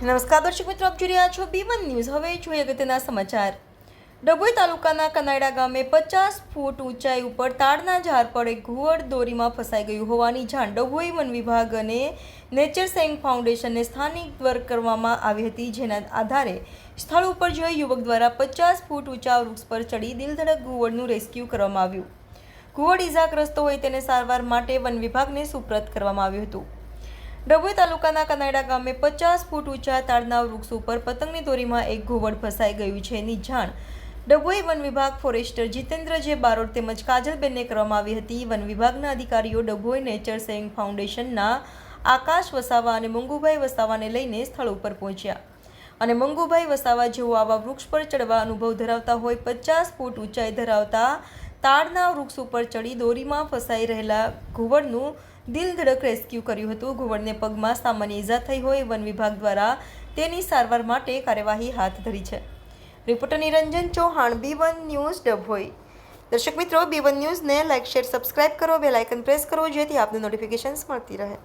નમસ્કાર, દર્શક મિત્રો, આપ જોઈ રહ્યા છો બી વન ન્યૂઝ હવે જોઈએ અગત્યના સમાચાર. ડભોઈ તાલુકાના કનાયડા ગામે પચાસ ફૂટ ઊંચાઈ ઉપર તાડના ઝાડ પર એક ઘુવડ દોરીમાં ફસાઈ ગયું હોવાની જાણ ડભોઈ વન વિભાગ અને નેચર સેંગ ફાઉન્ડેશનને સ્થાનિક વર્ક કરવામાં આવી હતી, જેના આધારે સ્થળ ઉપર જોઈ યુવક દ્વારા પચાસ ફૂટ ઊંચા વૃક્ષ પર ચડી દિલધડક ઘુવડનું રેસ્ક્યુ કરવામાં આવ્યું. ઘુવડ ઇજાગ્રસ્ત હોય તેને સારવાર માટે વન વિભાગને સુપ્રત કરવામાં આવ્યું હતું. ડભોઈ તાલુકાના કનાડા ગામે પચાસ ફૂટ ઊંચા તાડના વૃક્ષ ઉપર પતંગની દોરીમાં એક ઘુવડ ફસાઈ ગયું છે એની જાણ. ડભોઈ વન વિભાગ ફોરેસ્ટર જીતેન્દ્ર જે બારોટ તેમજ કાજલબેનને કરવામાં આવી હતી. વન વિભાગના અધિકારીઓ ડભોઈ નેચર સેવિંગ ફાઉન્ડેશનના આકાશ વસાવા અને મંગુભાઈ વસાવાને લઈને સ્થળ ઉપર પહોંચ્યા. અને મંગુભાઈ વસાવા જેઓ આવા વૃક્ષ પર ચડવા અનુભવ ધરાવતા હોય, પચાસ ફૂટ ઊંચાઈ ધરાવતા તાડના વૃક્ષ ઉપર ચડી દોરીમાં ફસાઈ રહેલા ઘુવડનું દિલ ધડક રેસ્ક્યુ કર્યું હતું. ઘુવડને પગમાં સામાન્ય ઈજા થઈ હોય વન વિભાગ દ્વારા તેની સારવાર માટે કાર્યવાહી હાથ ધરી છે. Reporter Niranjan Chauhan, B one news, Dabhoi. દર્શક મિત્રો, બી વન ન્યૂઝને લાઇક શેર, સબસ્ક્રાઇબ કરો. બેલ આઇકન પ્રેસ કરો જેથી આપને નોટિફિકેશન્સ મળતી રહે.